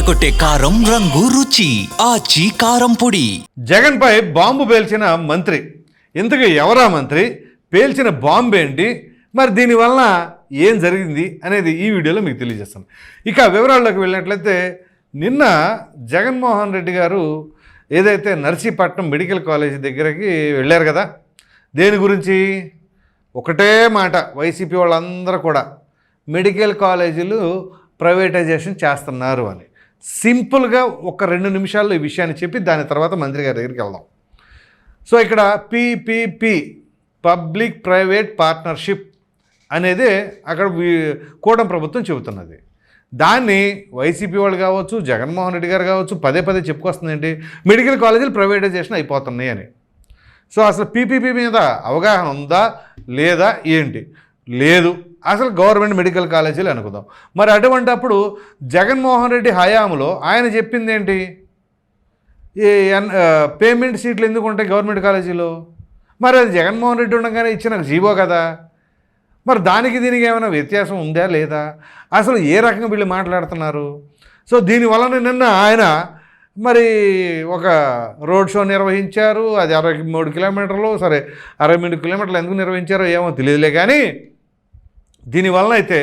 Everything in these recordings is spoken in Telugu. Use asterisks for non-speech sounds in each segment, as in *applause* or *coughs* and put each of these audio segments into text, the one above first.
అదరకొట్టే కారం రంగు రుచి ఆచి కారం పొడి. జగన్పై బాంబు పేల్చిన మంత్రి. ఇంతగా ఎవరా మంత్రి? పేల్చిన బాంబు ఏంటి? మరి దీనివల్ల ఏం జరిగింది అనేది ఈ వీడియోలో మీకు తెలియజేస్తాను ఇక వివరాల్లోకి వెళ్ళినట్లయితే నిన్న జగన్మోహన్ రెడ్డి గారు ఏదైతే నర్సీపట్నం మెడికల్ కాలేజీ దగ్గరికి వెళ్ళారు కదా దేని గురించి? ఒకటే మాట వైసీపీ వాళ్ళందరూ కూడా మెడికల్ కాలేజీలు ప్రైవేటైజేషన్ చేస్తున్నారు అని. సింపుల్గా ఒక రెండు నిమిషాల్లో ఈ విషయాన్ని చెప్పి దాని తర్వాత మంత్రి గారి దగ్గరికి వెళ్దాం. సో ఇక్కడ పిపిపి పబ్లిక్ ప్రైవేట్ పార్ట్నర్షిప్ అనేది అక్కడ కూడం ప్రభుత్వం చెబుతున్నది. దాన్ని వైసీపీ వాళ్ళు కావచ్చు జగన్మోహన్ రెడ్డి గారు కావచ్చు పదే పదే చెప్పుకొస్తుంది ఏంటి మెడికల్ కాలేజీలు ప్రైవేటైజేషన్ అయిపోతున్నాయి అని. సో అసలు పీపీపీ మీద అవగాహన ఉందా లేదా ఏంటి? లేదు. అసలు గవర్నమెంట్ మెడికల్ కాలేజీలు అనుకుందాం. మరి అటువంటప్పుడు జగన్మోహన్ రెడ్డి హయాంలో ఆయన చెప్పింది ఏంటి ఈ ఎన్ పేమెంట్ సీట్లు ఎందుకు ఉంటాయి గవర్నమెంట్ కాలేజీలో? మరి అది జగన్మోహన్ రెడ్డి ఉండగానే ఇచ్చిన జీవో కదా. మరి దానికి దీనికి ఏమైనా వ్యత్యాసం ఉందా లేదా? అసలు ఏ రకంగా వీళ్ళు మాట్లాడుతున్నారు? సో దీనివలన నిన్న ఆయన మరి ఒక రోడ్ షో నిర్వహించారు. అది అరవై మూడు కిలోమీటర్లు సరే అరవై మూడు కిలోమీటర్లు ఎందుకు నిర్వహించారో ఏమో తెలియదులే కానీ దీనివల్ల అయితే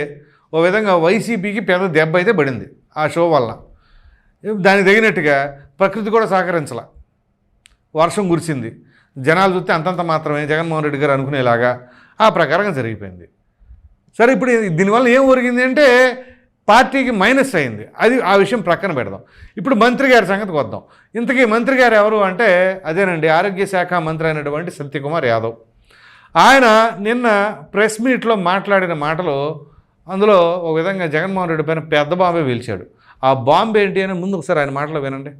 ఓ విధంగా వైసీపీకి పెద్ద దెబ్బ అయితే పడింది ఆ షో వల్ల. దానికి తగినట్టుగా ప్రకృతి కూడా సహకరించాల. వర్షం కురిసింది. జనాలు చూస్తే అంతంత మాత్రమే జగన్మోహన్ రెడ్డి గారు అనుకునేలాగా ఆ ప్రకారంగా జరిగిపోయింది. సరే ఇప్పుడు దీనివల్ల ఏం ఒరిగింది అంటే పార్టీకి మైనస్ అయింది. అది ఆ విషయం ప్రక్కన పెడదాం. ఇప్పుడు మంత్రి గారి సంగతికి వద్దాం ఇంతకీ మంత్రి గారు ఎవరు అంటే అదేనండి ఆరోగ్య శాఖ మంత్రి అయినటువంటి సత్యకుమార్ యాదవ్. ఆయన నిన్న ప్రెస్ మీట్లో మాట్లాడిన మాటలు అందులో ఒక విధంగా జగన్మోహన్ రెడ్డి పైన పెద్ద బాంబే పిలిచాడు. ఆ బాంబే ఏంటి అని ముందు ఒకసారి ఆయన మాటలు వినండి.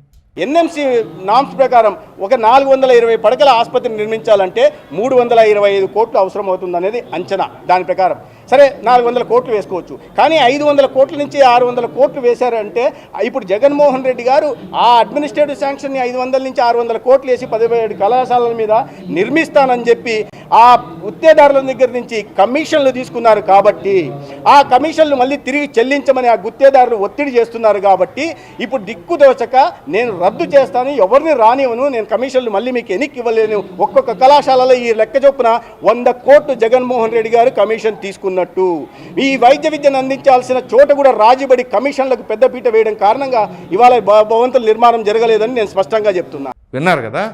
ఎన్ఎంసి నామ్స్ ప్రకారం ఒక నాలుగు వందల ఇరవై పడకల ఆసుపత్రిని నిర్మించాలంటే మూడు వందల ఇరవై ఐదు కోట్లు అవసరం అవుతుంది అనేది అంచనా దాని ప్రకారం. సరే నాలుగు వందల కోట్లు వేసుకోవచ్చు. కానీ ఐదు వందల కోట్ల నుంచి ఆరు వందల కోట్లు వేశారంటే ఇప్పుడు జగన్మోహన్ రెడ్డి గారు ఆ అడ్మినిస్ట్రేటివ్ శాంక్షన్ని ఐదు వందల నుంచి ఆరు వందల కోట్లు వేసి పదిహేడు కళాశాలల మీద నిర్మిస్తానని చెప్పి ఆ గుత్తేదారుల దగ్గర నుంచి కమిషన్లు తీసుకున్నారు కాబట్టి ఆ కమిషన్లు మళ్ళీ తిరిగి చెల్లించమని ఆ గుత్తేదారులు ఒత్తిడి చేస్తున్నారు కాబట్టి ఇప్పుడు దిక్కు దోచక నేను రద్దు చేస్తాను ఎవరిని రానివ్వను నేను కమిషన్లు మళ్ళీ మీకు ఎనికి ఇవ్వలేను. ఒక్కొక్క కళాశాలలో ఈ లెక్క చొప్పున వంద కోట్లు జగన్మోహన్ రెడ్డి గారు కమిషన్ తీసుకున్నట్టు. ఈ వైద్య విద్యను అందించాల్సిన చోట కూడా రాజీబడి కమిషన్లకు పెద్దపీట వేయడం కారణంగా ఇవాళ భవంతుల నిర్మాణం జరగలేదని నేను స్పష్టంగా చెప్తున్నా. విన్నారు కదా?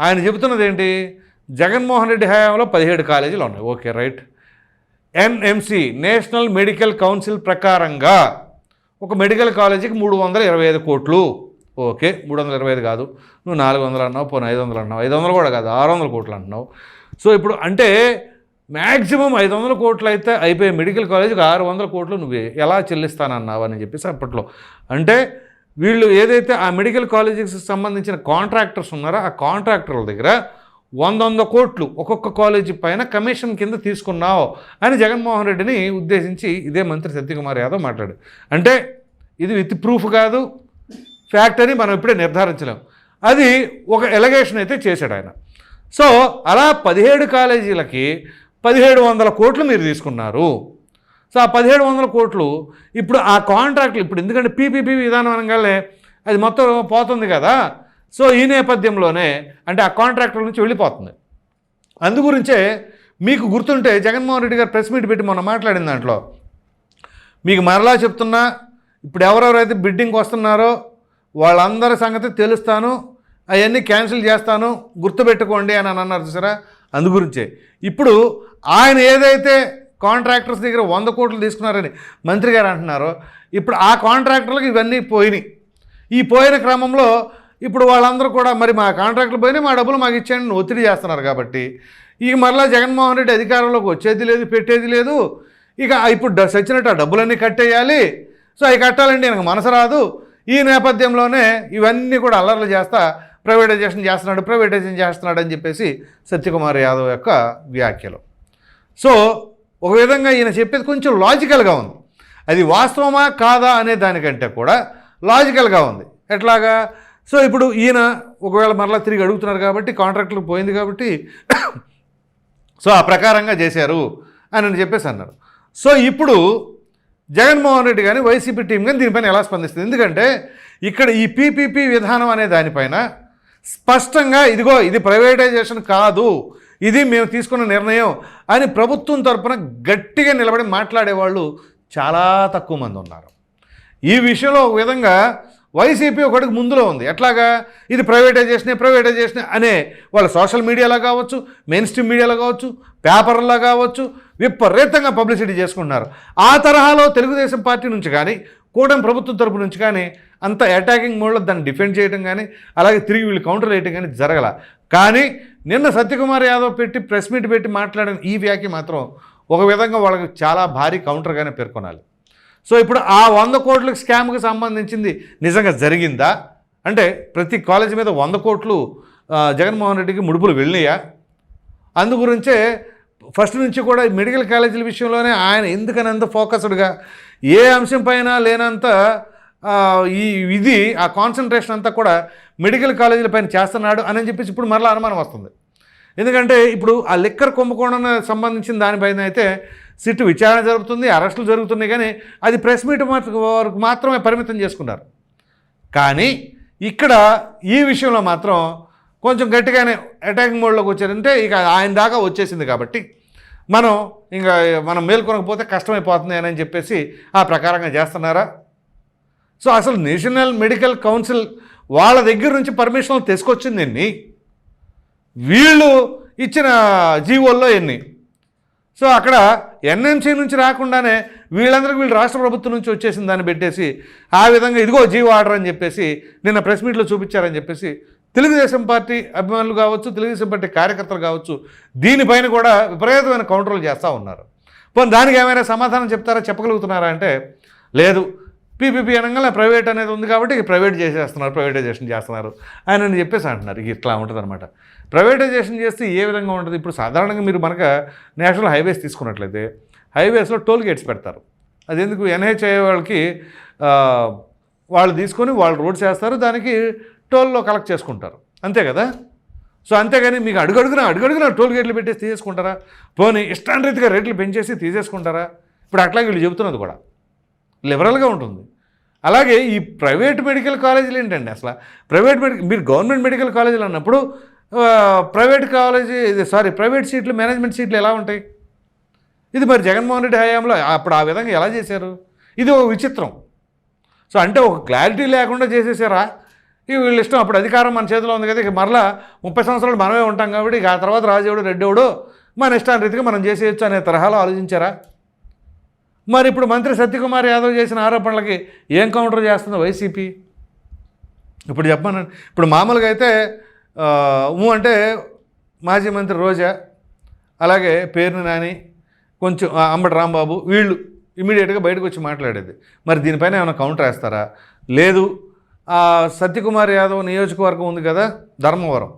ఆయన చెబుతున్నది ఏంటి? జగన్మోహన్ రెడ్డి హయాంలో పదిహేడు కాలేజీలు ఉన్నాయి. Okay right. NMC national medical council ప్రకారంగా ఒక మెడికల్ కాలేజీకి మూడు వందల ఇరవై ఐదు కోట్లు. ఓకే మూడు వందల ఇరవై ఐదు కాదు. నువ్వు నాలుగు వందలు అన్నావు పోనీ ఐదు వందలు అన్నావు. ఐదు వందలు కూడా కాదు ఆరు వందల కోట్లు అంటున్నావు సో ఇప్పుడు అంటే మ్యాక్సిమం ఐదు వందల కోట్లు అయితే అయిపోయే మెడికల్ కాలేజీకి ఆరు వందల కోట్లు నువ్వు ఎలా చెల్లిస్తానన్నావని చెప్పేసి అప్పట్లో. అంటే వీళ్ళు ఏదైతే ఆ మెడికల్ కాలేజీకి సంబంధించిన కాంట్రాక్టర్స్ ఉన్నారో ఆ కాంట్రాక్టర్ల దగ్గర వంద వంద కోట్లు ఒక్కొక్క కాలేజీ పైన కమిషన్ కింద తీసుకున్నావు అని జగన్మోహన్ రెడ్డిని ఉద్దేశించి ఇదే మంత్రి సత్యకుమార్ యాదవ్ మాట్లాడు. అంటే ఇది విత్ ప్రూఫ్ కాదు ఫ్యాక్ట్ అని మనం ఇప్పుడే నిర్ధారించలేం. అది ఒక ఎలగేషన్ అయితే చేశాడు ఆయన. సో అలా పదిహేడు కాలేజీలకి పదిహేడు వందల కోట్లు మీరు తీసుకున్నారు. సో ఆ పదిహేడు వందల కోట్లు ఇప్పుడు ఆ కాంట్రాక్ట్లు ఇప్పుడు ఎందుకంటే పీపీపీ విధానం అనగానే అది మొత్తం పోతుంది కదా. సో ఈ నేపథ్యంలోనే అంటే ఆ కాంట్రాక్టర్ నుంచి వెళ్ళిపోతుంది. అందుగురించే మీకు గుర్తుంటే జగన్మోహన్ రెడ్డి గారు ప్రెస్ మీట్ పెట్టి మొన్న మాట్లాడిన దాంట్లో మీకు మరలా చెప్తున్నా ఇప్పుడు ఎవరెవరైతే బిడ్డింగ్కి వస్తున్నారో వాళ్ళందరి సంగతి తెలుస్తాను అవన్నీ క్యాన్సిల్ చేస్తాను గుర్తుపెట్టుకోండి అని అని అన్నారు చూసారా? అందుగురించే ఇప్పుడు ఆయన ఏదైతే కాంట్రాక్టర్స్ దగ్గర వంద కోట్లు తీసుకున్నారని మంత్రి గారు అంటున్నారో ఇప్పుడు ఆ కాంట్రాక్టర్లకు ఇవన్నీ పోయినాయి. ఈ పోయిన క్రమంలో ఇప్పుడు వాళ్ళందరూ కూడా మరి మా కాంట్రాక్టులు పోయినా మా డబ్బులు మాకు ఇచ్చేయండి ఒత్తిడి చేస్తున్నారు కాబట్టి. ఇక మరలా జగన్మోహన్ రెడ్డి అధికారంలోకి వచ్చేది లేదు పెట్టేది లేదు. ఇక ఇప్పుడు సచ్చినట్టు ఆ డబ్బులన్నీ కట్టేయాలి. సో అవి కట్టాలంటే నాకు మనసు రాదు. ఈ నేపథ్యంలోనే ఇవన్నీ కూడా అల్లర్లు చేస్తా ప్రైవేటైజేషన్ చేస్తున్నాడు ప్రైవేటైజేషన్ చేస్తున్నాడు అని చెప్పేసి సత్యకుమార్ యాదవ్ యొక్క వ్యాఖ్యలు. సో ఒక విధంగా ఈయన చెప్పేది కొంచెం లాజికల్గా ఉంది. అది వాస్తవమా కాదా అనే దానికంటే కూడా లాజికల్గా ఉంది. ఎట్లాగా? సో ఇప్పుడు ఈయన ఒకవేళ మరలా తిరిగి అడుగుతున్నారు కాబట్టి కాంట్రాక్ట్లు పోయింది కాబట్టి *coughs* సో ఆ ప్రకారంగా చేశారు అని అని చెప్పేసి అన్నారు సో ఇప్పుడు జగన్మోహన్ రెడ్డి కానీ వైసీపీ టీం కానీ దీనిపైన ఎలా స్పందిస్తుంది? ఎందుకంటే ఇక్కడ ఈ పీపీపీ విధానం అనే దానిపైన స్పష్టంగా ఇదిగో ఇది ప్రైవేటైజేషన్ కాదు ఇది మేము తీసుకున్న నిర్ణయం అని ప్రభుత్వం తరపున గట్టిగా నిలబడి మాట్లాడేవాళ్ళు చాలా తక్కువ మంది ఉన్నారు. ఈ విషయంలో ఒక విధంగా వైసీపీ ఒకటికి ముందులో ఉంది. ఎట్లాగా? ఇది ప్రైవేటైజేషన్ ప్రైవేటైజేషన్ అనే వాళ్ళ సోషల్ మీడియాలో కావచ్చు మెయిన్ స్ట్రీమ్ మీడియాలో కావచ్చు పేపర్లో కావచ్చు విపరీతంగా పబ్లిసిటీ చేసుకుంటున్నారు. ఆ తరహాలో తెలుగుదేశం పార్టీ నుంచి కానీ కూటమి ప్రభుత్వం తరపు నుంచి కానీ అంత అటాకింగ్ మోడ్లో దాన్ని డిఫెండ్ చేయడం కానీ అలాగే తిరిగి వీళ్ళు కౌంటర్ వేయడం కానీ జరగల. కానీ నిన్న సత్యకుమార్ యాదవ్ పెట్టి ప్రెస్ మీట్ పెట్టి మాట్లాడిన ఈ వ్యాఖ్య మాత్రం ఒక విధంగా వాళ్ళకి చాలా భారీ కౌంటర్గానే పేర్కొనాలి. సో ఇప్పుడు ఆ వంద కోట్లకు స్కామ్కి సంబంధించింది నిజంగా జరిగిందా? అంటే ప్రతి కాలేజీ మీద వంద కోట్లు జగన్మోహన్ రెడ్డికి ముడుపులు వెళ్ళినాయా? అందు గురించే ఫస్ట్ నుంచి కూడా మెడికల్ కాలేజీల విషయంలోనే ఆయన ఎందుకని అంత ఫోకస్డ్గా? ఏ అంశం పైన లేనంత ఈ ఇది ఆ కాన్సన్ట్రేషన్ అంతా కూడా మెడికల్ కాలేజీల పైన చేస్తున్నాడు అని చెప్పేసి ఇప్పుడు మరలా అనుమానం వస్తుంది. ఎందుకంటే ఇప్పుడు ఆ లిక్కర్ కుంభకోణానికి సంబంధించిన దానిపైన అయితే సిట్టు విచారణ జరుగుతుంది అరెస్టులు జరుగుతున్నాయి కానీ అది ప్రెస్ మీట్ వరకు మాత్రమే పరిమితం చేసుకున్నారు. కానీ ఇక్కడ ఈ విషయంలో మాత్రం కొంచెం గట్టిగానే అటాకింగ్ మోడ్లోకి వచ్చారంటే ఇక ఆయన దాకా వచ్చేసింది కాబట్టి మనం ఇంకా మనం మేల్కొనకపోతే కష్టమైపోతుంది అని చెప్పేసి ఆ ప్రకారంగా చేస్తున్నారా? సో అసలు నేషనల్ మెడికల్ కౌన్సిల్ వాళ్ళ దగ్గర నుంచి పర్మిషన్లు తీసుకొచ్చింది ఎన్ని? వీళ్ళు ఇచ్చిన జీవోల్లో ఎన్ని? సో అక్కడ ఎన్ఎంసీ నుంచి రాకుండానే వీళ్ళందరికీ వీళ్ళు రాష్ట్ర ప్రభుత్వం నుంచి వచ్చేసిన దాన్ని పెట్టేసి ఆ విధంగా ఇదిగో జీవో ఆర్డర్ అని చెప్పేసి నిన్న ప్రెస్ మీట్లో చూపించారని చెప్పేసి తెలుగుదేశం పార్టీ అభిమానులు కావచ్చు తెలుగుదేశం పార్టీ కార్యకర్తలు కావచ్చు దీనిపైన కూడా విపరీతమైన కౌంటర్లు చేస్తూ ఉన్నారు. పోనీ దానికి ఏమైనా సమాధానం చెప్తారా చెప్పగలుగుతున్నారా అంటే లేదు. పీపీపీ అనగానే ప్రైవేట్ అనేది ఉంది కాబట్టి ప్రైవేట్ చేసేస్తున్నారు ప్రైవేటైజేషన్ చేస్తున్నారు ఆయన అని చెప్పేసి అంటున్నారు. ఇట్లా ఉంటుంది అనమాట ప్రైవేటైజేషన్ చేస్తే ఏ విధంగా ఉంటుంది? ఇప్పుడు సాధారణంగా మీరు మనక నేషనల్ హైవేస్ తీసుకున్నట్లయితే హైవేస్లో టోల్ గేట్స్ పెడతారు. అది ఎందుకు? ఎన్హెచ్ఐ వాళ్ళకి వాళ్ళు తీసుకొని వాళ్ళు రోడ్స్ వేస్తారు దానికి టోల్లో కలెక్ట్ చేసుకుంటారు. అంతే కదా? సో అంతేగాని మీకు అడుగడుగున అడుగడుగున టోల్ గేట్లు పెట్టేసి తీసేసుకుంటారా? పోనీ ఇష్టాంరీతిగా రేట్లు పెంచేసి తీసేసుకుంటారా? ఇప్పుడు అట్లాగే వీళ్ళు చెబుతున్నది కూడా. లిబరల్గా ఉంటుంది. అలాగే ఈ ప్రైవేట్ మెడికల్ కాలేజీలు ఏంటండి అసలు? ప్రైవేట్ మెడికల్ మీరు గవర్నమెంట్ మెడికల్ కాలేజీలు అన్నప్పుడు ప్రైవేట్ కాలేజీ ఇది సారీ ప్రైవేట్ సీట్లు మేనేజ్మెంట్ సీట్లు ఎలా ఉంటాయి? ఇది మరి జగన్మోహన్ రెడ్డి హయాంలో అప్పుడు ఆ విధంగా ఎలా చేశారు? ఇది ఒక విచిత్రం. సో అంటే ఒక క్లారిటీ లేకుండా చేసేసారా? ఇవి వీళ్ళ ఇష్టం అప్పుడు అధికారం మన చేతిలో ఉంది కదా ఇక మరలా ముప్పై సంవత్సరాలు మనమే ఉంటాం కాబట్టి ఆ తర్వాత రాజేవుడు రెడ్డేవుడు మన ఇష్టారీతిగా మనం చేసేయచ్చు అనే తరహాలో ఆలోచించారా? మరి ఇప్పుడు మంత్రి సత్యకుమార్ యాదవ్ చేసిన ఆరోపణలకి ఏం కౌంటర్ చేస్తుంది వైసీపీ? ఇప్పుడు చెప్పాను. ఇప్పుడు మామూలుగా అయితే ఊ అంటే మాజీ మంత్రి రోజా అలాగే పేరుని నాని కొంచెం అంబటి రాంబాబు వీళ్ళు ఇమీడియట్గా బయటకు వచ్చి మాట్లాడేది. మరి దీనిపైన ఏమైనా కౌంటర్ వేస్తారా? లేదు. సత్యకుమార్ యాదవ్ నియోజకవర్గం ఉంది కదా ధర్మవరం.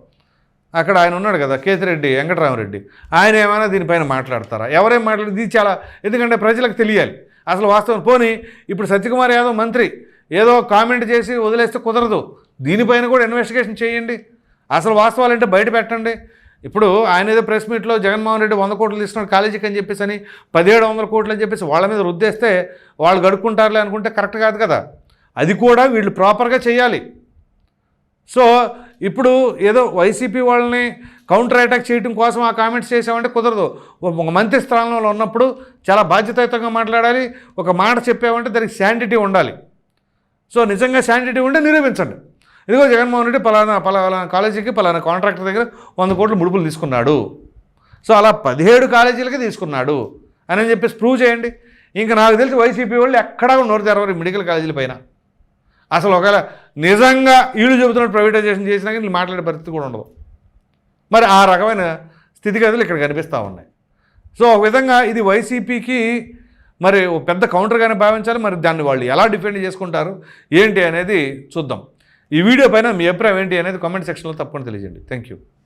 అక్కడ ఆయన ఉన్నాడు కదా కేతిరెడ్డి వెంకటరామరెడ్డి. ఆయన ఏమైనా దీనిపైన మాట్లాడతారా? ఎవరేం మాట్లాడి ఇది చాలా ఎందుకంటే ప్రజలకు తెలియాలి. అసలు వాస్తవం పోని ఇప్పుడు సత్యకుమార్ యాదవ్ మంత్రి ఏదో కామెంట్ చేసి వదిలేస్తే కుదరదు. దీనిపైన కూడా ఇన్వెస్టిగేషన్ చేయండి. అసలు వాస్తవాలు అంటే బయట పెట్టండి. ఇప్పుడు ఆయన ఏదో ప్రెస్ మీట్లో జగన్మోహన్ రెడ్డి వంద కోట్లు తీసుకున్నాడు కాలేజీకి అని చెప్పేసి అని పదిహేడు వందల కోట్లు అని చెప్పేసి వాళ్ళ మీద రుద్దేస్తే వాళ్ళు గడుక్కుంటారులే అనుకుంటే కరెక్ట్ కాదు కదా. అది కూడా వీళ్ళు ప్రాపర్గా చేయాలి. సో ఇప్పుడు ఏదో వైసీపీ వాళ్ళని కౌంటర్ అటాక్ చేయడం కోసం ఆ కామెంట్స్ చేసామంటే కుదరదు. ఒక మంత్రి స్థానంలో ఉన్నప్పుడు చాలా బాధ్యతాయుతంగా మాట్లాడాలి. ఒక మాట చెప్పామంటే దానికి శాంటిటీ ఉండాలి. సో నిజంగా శాంటిటీ ఉంటే నిరూపించండి. ఇదిగో జగన్మోహన్ రెడ్డి పలానా పలానా కాలేజీకి పలానా కాంట్రాక్టర్ దగ్గర వంద కోట్లు ముడుపులు తీసుకున్నాడు. సో అలా పదిహేడు కాలేజీలకి తీసుకున్నాడు. అని చెప్పేసి ప్రూవ్ చేయండి. ఇంకా నాకు తెలిసి వైసీపీ వాళ్ళు ఎక్కడా నూరు నోరు తెరవరు మెడికల్ కాలేజీల పైన. అసలు ఒకవేళ నిజంగా వీళ్ళు చెబుతున్న ప్రైవేటైజేషన్ చేసినా కానీ మాట్లాడే పరిస్థితి కూడా ఉండదు. మరి ఆ రకమైన స్థితిగతులు ఇక్కడ కనిపిస్తూ ఉన్నాయి. సో ఒక విధంగా ఇది వైసీపీకి మరి పెద్ద కౌంటర్గానే భావించాలి. మరి దాన్ని వాళ్ళు ఎలా డిఫెండ్ చేసుకుంటారు ఏంటి అనేది చూద్దాం. ఈ వీడియో పైన మీ అభిప్రాయం ఏంటి అనేది కామెంట్ సెక్షన్లో తప్పకుండా తెలియజేయండి. Thank you